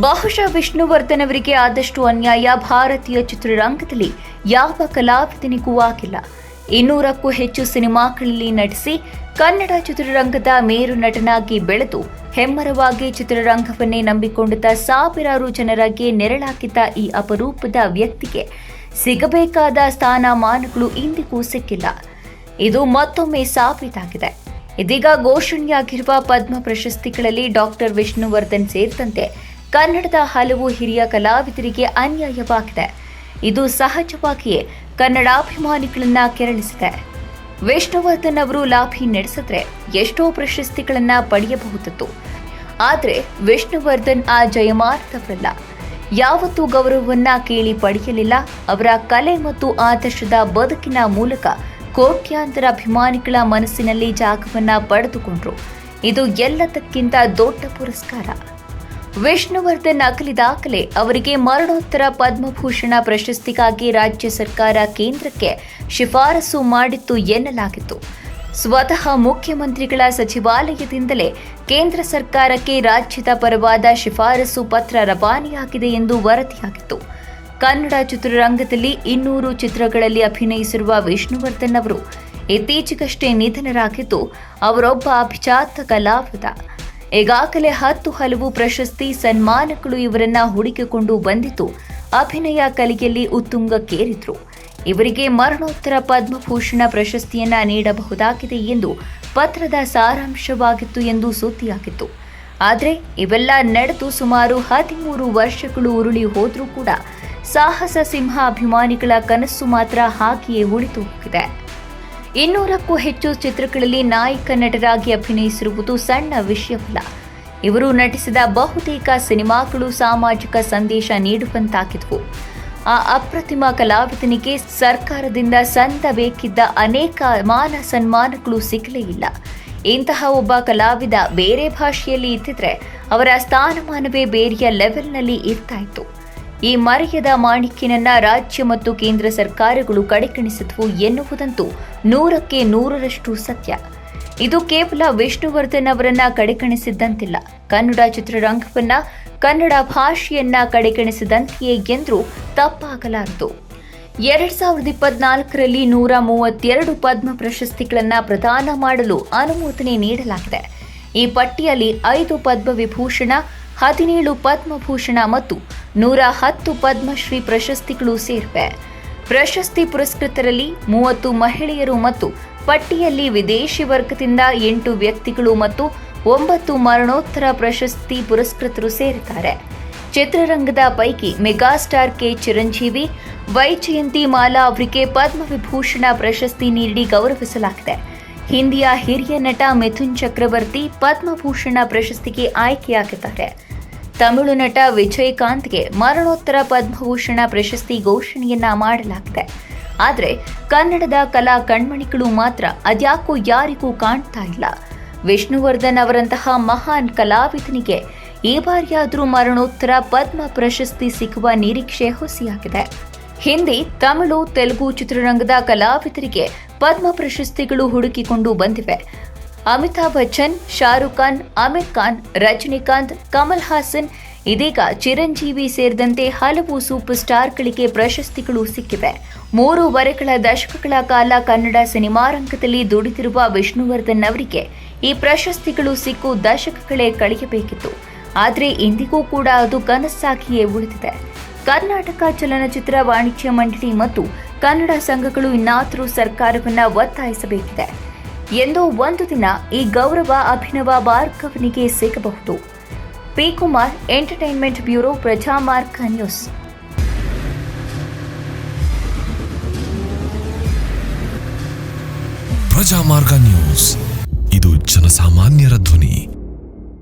ಬಹುಶಃ ವಿಷ್ಣುವರ್ಧನ್ ಅವರಿಗೆ ಆದಷ್ಟು ಅನ್ಯಾಯ ಭಾರತೀಯ ಚಿತ್ರರಂಗದಲ್ಲಿ ಯಾವ ಕಲಾವಿದನಿಗೂ ಆಗಿಲ್ಲ. ಇನ್ನೂರಕ್ಕೂ ಹೆಚ್ಚು ಸಿನಿಮಾಗಳಲ್ಲಿ ನಟಿಸಿ ಕನ್ನಡ ಚಿತ್ರರಂಗದ ಮೇರು ನಟನಾಗಿ ಬೆಳೆದು ಹೆಮ್ಮರವಾಗಿ ಚಿತ್ರರಂಗವನ್ನೇ ನಂಬಿಕೊಂಡಿದ್ದ ಸಾವಿರಾರು ಜನರಿಗೆ ನೆರಳಾಕಿದ್ದ ಈ ಅಪರೂಪದ ವ್ಯಕ್ತಿಗೆ ಸಿಗಬೇಕಾದ ಸ್ಥಾನಮಾನಗಳು ಇಂದಿಗೂ ಸಿಕ್ಕಿಲ್ಲ. ಇದು ಮತ್ತೊಮ್ಮೆ ಸಾಬೀತಾಗಿದೆ. ಇದೀಗ ಘೋಷಣೆಯಾಗಿರುವ ಪದ್ಮ ಪ್ರಶಸ್ತಿಗಳಲ್ಲಿ ಡಾಕ್ಟರ್ ವಿಷ್ಣುವರ್ಧನ್ ಸೇರಿದಂತೆ ಕನ್ನಡದ ಹಲವು ಹಿರಿಯ ಕಲಾವಿದರಿಗೆ ಅನ್ಯಾಯವಾಗಿದೆ. ಇದು ಸಹಜವಾಗಿಯೇ ಕನ್ನಡಾಭಿಮಾನಿಗಳನ್ನ ಕೆರಳಿಸಿದೆ. ವಿಷ್ಣುವರ್ಧನ್ ಅವರು ಲಾಭಿ ನಡೆಸಿದ್ರೆ ಎಷ್ಟೋ ಪ್ರಶಸ್ತಿಗಳನ್ನ ಪಡೆಯಬಹುದಿತ್ತು. ಆದರೆ ವಿಷ್ಣುವರ್ಧನ್ ಆ ಜಯಮಾರ್ಥವರಲ್ಲ ಯಾವತ್ತೂ ಗೌರವವನ್ನ ಕೇಳಿ ಪಡೆಯಲಿಲ್ಲ. ಅವರ ಕಲೆ ಮತ್ತು ಆದರ್ಶದ ಬದುಕಿನ ಮೂಲಕ ಕೋಟ್ಯಾಂತರ ಅಭಿಮಾನಿಗಳ ಮನಸ್ಸಿನಲ್ಲಿ ಜಾಗವನ್ನ ಪಡೆದುಕೊಂಡ್ರು. ಇದು ಎಲ್ಲದಕ್ಕಿಂತ ದೊಡ್ಡ ಪುರಸ್ಕಾರ. ವಿಷ್ಣುವರ್ಧನ್ ಅಗಲಿದಾಗಲೇ ಅವರಿಗೆ ಮರಣೋತ್ತರ ಪದ್ಮಭೂಷಣ ಪ್ರಶಸ್ತಿಗಾಗಿ ರಾಜ್ಯ ಸರ್ಕಾರ ಕೇಂದ್ರಕ್ಕೆ ಶಿಫಾರಸು ಮಾಡಿತ್ತು ಎನ್ನಲಾಗಿತ್ತು. ಸ್ವತಃ ಮುಖ್ಯಮಂತ್ರಿಗಳ ಸಚಿವಾಲಯದಿಂದಲೇ ಕೇಂದ್ರ ಸರ್ಕಾರಕ್ಕೆ ರಾಜ್ಯದ ಪರವಾದ ಶಿಫಾರಸು ಪತ್ರ ರವಾನೆಯಾಗಿದೆ ಎಂದು ವರದಿಯಾಗಿತ್ತು. ಕನ್ನಡ ಚಿತ್ರರಂಗದಲ್ಲಿ ಇನ್ನೂರು ಚಿತ್ರಗಳಲ್ಲಿ ಅಭಿನಯಿಸಿರುವ ವಿಷ್ಣುವರ್ಧನ್ ಅವರು ಇತ್ತೀಚೆಗಷ್ಟೇ ನಿಧನರಾಗಿದ್ದು, ಅವರೊಬ್ಬ ಅಭಿಜಾತ ಕಲಾವಿದ. ಈಗಾಗಲೇ ಹತ್ತು ಹಲವು ಪ್ರಶಸ್ತಿ ಸನ್ಮಾನಗಳು ಇವರನ್ನ ಹುಡುಕಿಕೊಂಡು ಬಂದಿತು ಅಭಿನಯ ಕಲೆಯಲ್ಲಿ ಉತ್ತುಂಗಕ್ಕೇರಿದ್ರು. ಇವರಿಗೆ ಮರಣೋತ್ತರ ಪದ್ಮಭೂಷಣ ಪ್ರಶಸ್ತಿಯನ್ನ ನೀಡಬಹುದಾಗಿದೆ ಎಂದು ಪತ್ರದ ಸಾರಾಂಶವಾಗಿತ್ತು ಎಂದು ಸುದ್ದಿಯಾಗಿತ್ತು. ಆದರೆ, ಇವೆಲ್ಲ ನಡೆದು ಸುಮಾರು ಹದಿಮೂರು ವರ್ಷಗಳು ಉರುಳಿ ಹೋದರೂ ಕೂಡ ಸಾಹಸ ಸಿಂಹ ಅಭಿಮಾನಿಗಳ ಕನಸು ಮಾತ್ರ ಹಾಗೆಯೇ ಉಳಿದು ಹೋಗಿದೆ. ಇನ್ನೂರಕ್ಕೂ ಹೆಚ್ಚು ಚಿತ್ರಗಳಲ್ಲಿ ನಾಯಕ ನಟರಾಗಿ ಅಭಿನಯಿಸಿರುವುದು ಸಣ್ಣ ವಿಷಯವಲ್ಲ. ಇವರು ನಟಿಸಿದ ಬಹುತೇಕ ಸಿನಿಮಾಗಳು ಸಾಮಾಜಿಕ ಸಂದೇಶ ನೀಡುವಂತಾಗಿದ್ವು. ಆ ಅಪ್ರತಿಮ ಕಲಾವಿದನಿಗೆ ಸರ್ಕಾರದಿಂದ ಸಂದಬೇಕಿದ್ದ ಅನೇಕ ಮಾನ ಸನ್ಮಾನಗಳು ಸಿಗಲೇ ಇಲ್ಲ. ಇಂತಹ ಒಬ್ಬ ಕಲಾವಿದ ಬೇರೆ ಭಾಷೆಯಲ್ಲಿ ಇದ್ದಿದ್ರೆ ಅವರ ಸ್ಥಾನಮಾನವೇ ಬೇರೆಯ ಲೆವೆಲ್ನಲ್ಲಿ ಇರ್ತಾ ಇತ್ತು. ಈ ಮರೆಯದ ಮಾಣಿಕ್ಯನನ್ನ ರಾಜ್ಯ ಮತ್ತು ಕೇಂದ್ರ ಸರ್ಕಾರಗಳು ಕಡೆಗಣಿಸಿದ್ವು ಎನ್ನುವುದಂತೂ ನೂರಕ್ಕೆ ನೂರರಷ್ಟು ಸತ್ಯ. ಇದು ಕೇವಲ ವಿಷ್ಣುವರ್ಧನ್ ಅವರನ್ನ ಕಡೆಗಣಿಸಿದ್ದಂತಿಲ್ಲ. ಕನ್ನಡ ಚಿತ್ರರಂಗವನ್ನ, ಕನ್ನಡ ಭಾಷೆಯನ್ನ ಕಡೆಗಣಿಸಿದಂತೆಯೇ ಎಂದ್ರೂ ತಪ್ಪಾಗಲಾರದು. ಎರಡ್ ಸಾವಿರದ ಇಪ್ಪತ್ನಾಲ್ಕರಲ್ಲಿ ನೂರ ಮೂವತ್ತೆರಡು ಪದ್ಮ ಪ್ರಶಸ್ತಿಗಳನ್ನು ಪ್ರದಾನ ಮಾಡಲು ಅನುಮೋದನೆ ನೀಡಲಾಗಿದೆ. ಈ ಪಟ್ಟಿಯಲ್ಲಿ ಐದು ಪದ್ಮವಿಭೂಷಣ ಹದಿನೇಳು ಪದ್ಮಭೂಷಣ ಮತ್ತು ನೂರ ಹತ್ತು ಪದ್ಮಶ್ರೀ ಪ್ರಶಸ್ತಿಗಳು ಸೇರಿವೆ ಪ್ರಶಸ್ತಿ ಪುರಸ್ಕೃತರಲ್ಲಿ ಮೂವತ್ತು ಮಹಿಳೆಯರು ಮತ್ತು ಪಟ್ಟಿಯಲ್ಲಿ ವಿದೇಶಿ ವರ್ಗದಿಂದ ಎಂಟು ವ್ಯಕ್ತಿಗಳು ಮತ್ತು ಒಂಬತ್ತು ಮರಣೋತ್ತರ ಪ್ರಶಸ್ತಿ ಪುರಸ್ಕೃತರು ಸೇರಿದ್ದಾರೆ. ಚಿತ್ರರಂಗದ ಪೈಕಿ megastar K Chiranjeevi Vyjayanthimala ಅವರಿಗೆ ಪದ್ಮವಿಭೂಷಣ ಪ್ರಶಸ್ತಿ ನೀಡಿ ಗೌರವಿಸಲಾಗಿದೆ. ಹಿಂದಿಯ ಹಿರಿಯ ನಟ ಮಿಥುನ್ ಚಕ್ರವರ್ತಿ ಪದ್ಮಭೂಷಣ ಪ್ರಶಸ್ತಿಗೆ ಆಯ್ಕೆಯಾಗಿದ್ದಾರೆ. ತಮಿಳು ನಟ ವಿಜಯಕಾಂತ್ಗೆ ಮರಣೋತ್ತರ ಪದ್ಮಭೂಷಣ ಪ್ರಶಸ್ತಿ ಘೋಷಣೆಯನ್ನ ಮಾಡಲಾಗಿದೆ. ಆದರೆ ಕನ್ನಡದ ಕಲಾ ಕಣ್ಮಣಿಗಳು ಮಾತ್ರ ಅದ್ಯಾಕೋ ಯಾರಿಗೂ ಕಾಣ್ತಾ ಇಲ್ಲ. ವಿಷ್ಣುವರ್ಧನ್ ಅವರಂತಹ ಮಹಾನ್ ಕಲಾವಿದನಿಗೆ ಈ ಬಾರಿಯಾದರೂ ಮರಣೋತ್ತರ ಪದ್ಮ ಪ್ರಶಸ್ತಿ ಸಿಗುವ ನಿರೀಕ್ಷೆ ಹುಸಿಯಾಗಿದೆ. ಹಿಂದಿ, ತಮಿಳು, ತೆಲುಗು ಚಿತ್ರರಂಗದ ಕಲಾವಿದರಿಗೆ ಪದ್ಮ ಪ್ರಶಸ್ತಿಗಳು ಹುಡುಕಿಕೊಂಡು ಬಂದಿವೆ. ಅಮಿತಾಬ್ ಬಚ್ಚನ್, ಶಾರುಖ್ ಖಾನ್ ಅಮೀರ್ ಖಾನ್, ರಜನಿಕಾಂತ್, ಕಮಲ್ ಹಾಸನ್, ಇದೀಗ ಚಿರಂಜೀವಿ ಸೇರಿದಂತೆ ಹಲವು ಸೂಪರ್ ಸ್ಟಾರ್ಗಳಿಗೆ ಪ್ರಶಸ್ತಿಗಳು ಸಿಕ್ಕಿವೆ. ಮೂರುವರೆಗಳ ದಶಕಗಳ ಕಾಲ ಕನ್ನಡ ಸಿನಿಮಾ ರಂಗದಲ್ಲಿ ದುಡಿದಿರುವ ವಿಷ್ಣುವರ್ಧನ್ ಅವರಿಗೆ ಈ ಪ್ರಶಸ್ತಿಗಳು ಸಿಕ್ಕು ದಶಕಗಳೇ ಕಳೆಯಬೇಕಿತ್ತು. ಆದರೆ ಇಂದಿಗೂ ಕೂಡ ಅದು ಕನಸಾಗಿಯೇ ಉಳಿದಿದೆ. ಕರ್ನಾಟಕ ಚಲನಚಿತ್ರ ವಾಣಿಜ್ಯ ಮಂಡಳಿ ಮತ್ತು ಕನ್ನಡ ಸಂಘಗಳು ಇನ್ನಾದರೂ ಸರ್ಕಾರವನ್ನ ಒತ್ತಾಯಿಸಬೇಕಿದೆ. ಎಂದು ಒಂದು ದಿನ ಈ ಗೌರವ ಅಭಿನವ ಭಾರ್ಗವನಿಗೆ ಸಿಗಬಹುದು. P Kumar entertainment bureau Prajamarga news. Prajamarga news. ಇದು ಜನಸಾಮಾನ್ಯರ ಧ್ವನಿ.